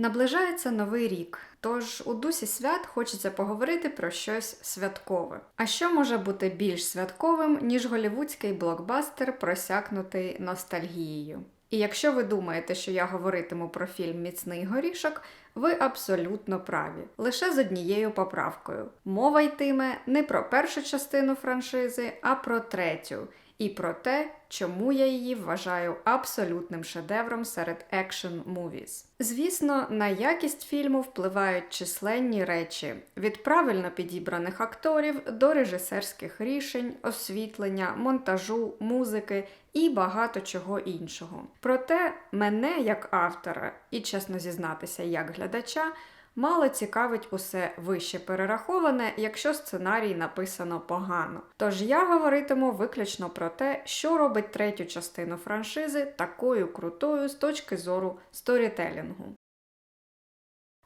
Наближається новий рік, тож у дусі свят хочеться поговорити про щось святкове. А що може бути більш святковим, ніж голівудський блокбастер, просякнутий ностальгією? І якщо ви думаєте, що я говоритиму про фільм Міцний горішок, ви абсолютно праві, лише з однією поправкою. Мова йтиме не про першу частину франшизи, а про третю. І про те, чому я її вважаю абсолютним шедевром серед екшн movies. Звісно, на якість фільму впливають численні речі: від правильно підібраних акторів до режисерських рішень, освітлення, монтажу, музики і багато чого іншого. Проте мене як автора, і чесно зізнатися, як глядача. Мало цікавить усе вище перераховане, якщо сценарій написано погано. Тож я говоритиму виключно про те, що робить третю частину франшизи такою крутою з точки зору сторітелінгу.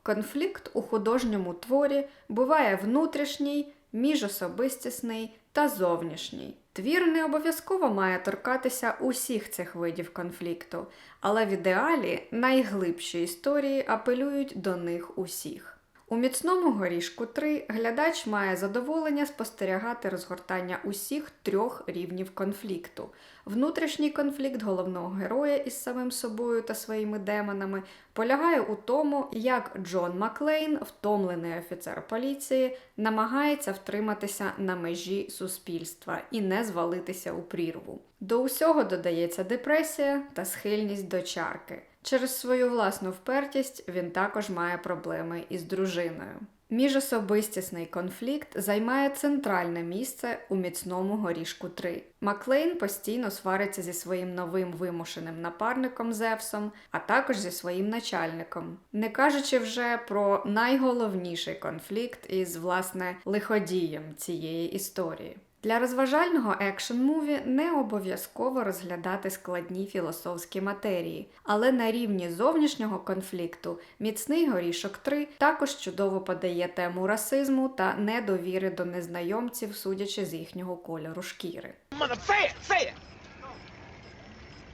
Конфлікт у художньому творі буває внутрішній, міжособистісний та зовнішній. Твір не обов'язково має торкатися усіх цих видів конфлікту, але в ідеалі найглибші історії апелюють до них усіх. У міцному горішку 3 глядач має задоволення спостерігати розгортання усіх трьох рівнів конфлікту. Внутрішній конфлікт головного героя із самим собою та своїми демонами полягає у тому, як Джон Маклейн, втомлений офіцер поліції, намагається втриматися на межі суспільства і не звалитися у прірву. До усього додається депресія та схильність до чарки. Через свою власну впертість він також має проблеми із дружиною. Міжособистісний конфлікт займає центральне місце у міцному горішку 3. Маклейн постійно свариться зі своїм новим вимушеним напарником Зевсом, а також зі своїм начальником, не кажучи вже про найголовніший конфлікт із власне лиходієм цієї історії. Для розважального екшн-муві не обов'язково розглядати складні філософські матерії, але на рівні зовнішнього конфлікту міцний горішок 3 також чудово подає тему расизму та недовіри до незнайомців, судячи з їхнього кольору шкіри. Mother, say it, say it.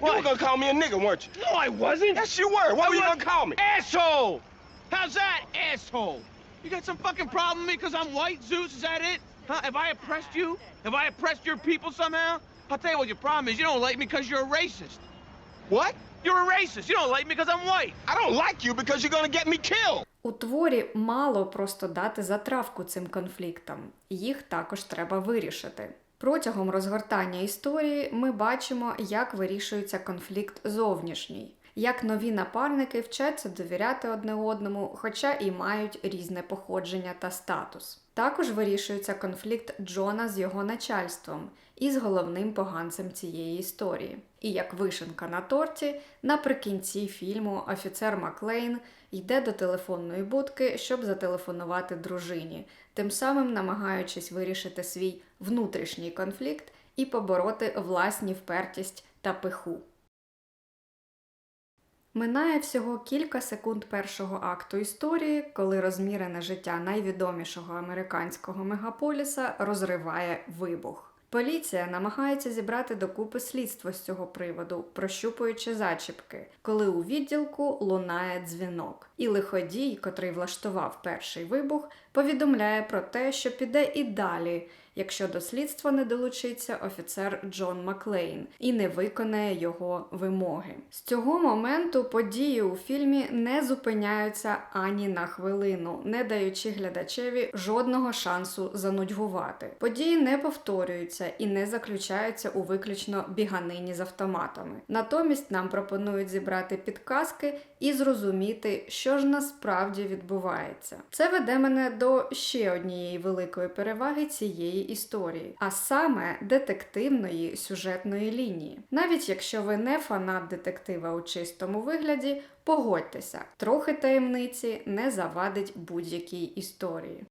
You were gonna call me a nigga, weren't you? No, I wasn't. Yes, you were. What I were you gonna call me? Asshole. How's that, asshole? You got some fucking problem with me because I'm white, Zeus? Is that it? Huh? Have I oppressed you? Have I oppressed your people somehow? I'll tell you what your problem is. You don't like me because you're a racist. What? You're a racist. You don't like me because I'm white. I don't like you because you're gonna get me killed. У творі мало просто дати затравку цим конфліктам, їх також треба вирішити. Протягом розгортання історії ми бачимо, як вирішується конфлікт зовнішній, як нові напарники вчаться довіряти одне одному, хоча і мають різне походження та статус. Також вирішується конфлікт Джона з його начальством і з головним поганцем цієї історії. І як вишенка на торті, наприкінці фільму офіцер Маклейн йде до телефонної будки, щоб зателефонувати дружині, тим самим намагаючись вирішити свій внутрішній конфлікт і побороти власні впертість та пиху. Минає всього кілька секунд першого акту історії, коли розмірене життя найвідомішого американського мегаполіса розриває вибух. Поліція намагається зібрати докупи слідство з цього приводу, прощупуючи зачіпки, коли у відділку лунає дзвінок. І лиходій, котрий влаштував перший вибух, повідомляє про те, що піде і далі, якщо до слідства не долучиться офіцер Джон Маклейн і не виконає його вимоги. З цього моменту події у фільмі не зупиняються ані на хвилину, не даючи глядачеві жодного шансу занудьгувати. Події не повторюються і не заключаються у виключно біганині з автоматами. Натомість нам пропонують зібрати підказки і зрозуміти, що ж насправді відбувається. Це веде мене до ще однієї великої переваги цієї історії, а саме детективної сюжетної лінії. Навіть якщо ви не фанат детектива у чистому вигляді, погодьтеся, трохи таємниці не завадить будь-якій історії.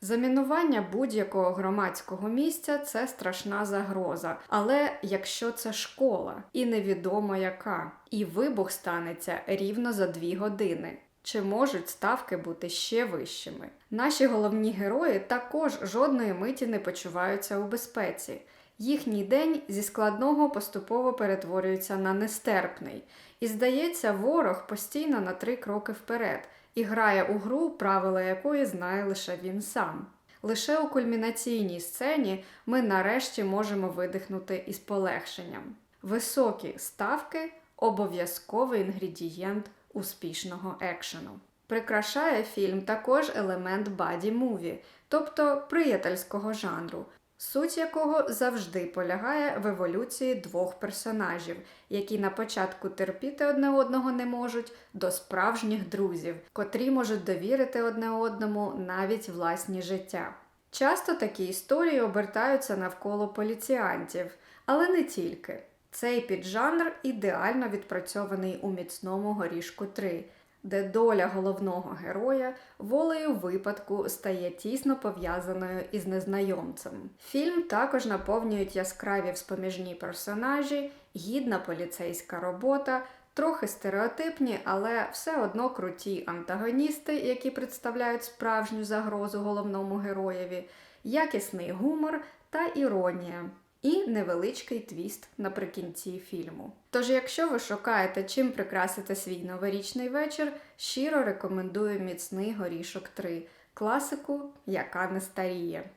Замінування будь-якого громадського місця це страшна загроза. Але якщо це школа і невідомо яка, і вибух станеться рівно за дві години. Чи можуть ставки бути ще вищими? Наші головні герої також жодної миті не почуваються у безпеці. Їхній день зі складного поступово перетворюється на нестерпний, І здається, ворог постійно на три кроки вперед і грає у гру, правила якої знає лише він сам. Лише у кульмінаційній сцені ми нарешті можемо видихнути із полегшенням. Високі ставки обов'язковий інгредієнт успішного екшену. Прикрашає фільм також елемент баді-муві, тобто приятельського жанру, суть якого завжди полягає в еволюції двох персонажів, які на початку терпіти одне одного не можуть, до справжніх друзів, котрі можуть довірити одне одному навіть власні життя. Часто такі історії обертаються навколо поліціантів, але не тільки. Цей піджанр ідеально відпрацьований у міцному горішку 3, де доля головного героя волею випадку стає тісно пов'язаною із незнайомцем. Фільм також наповнюють яскраві вспоміжні персонажі, гідна поліцейська робота, трохи стереотипні, але все одно круті антагоністи, які представляють справжню загрозу головному героєві, якісний гумор та іронія. І невеличкий твіст наприкінці фільму. Тож, якщо ви шукаєте, чим прикрасити свій новорічний вечір, щиро рекомендую міцний горішок 3 класику, яка не старіє.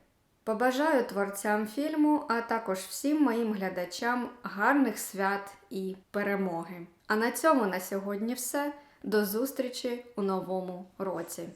Побажаю творцям фільму, а також всім моїм глядачам гарних свят і перемоги. А на цьому на сьогодні все. До зустрічі у новому році.